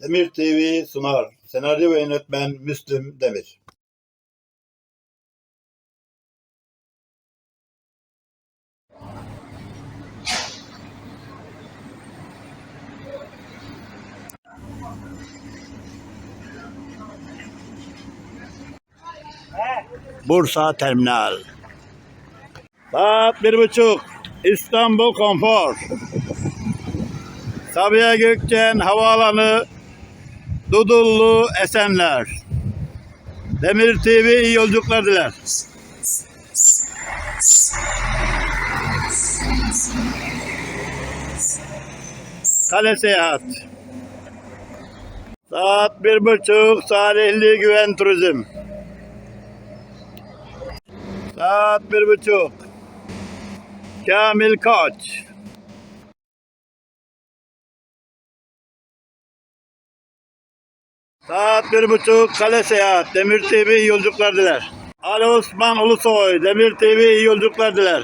Demir TV sunar. Senaryo ve yönetmen Müslüm Demir. Bursa Terminal. Saat bir buçuk. İstanbul Konfor. Sabiha Gökçen Havaalanı Dudullu Esenler. Demir TV iyi yolculuklar diler. Kale Seyahat. Saat bir buçuk Salihli Güven Turizm. Saat bir buçuk. Kamil Koç. Saat bir buçuk Kale Seyahat. Demir TV yolculuklar diler. Ali Osman Ulusoy. Demir TV yolculuklar diler.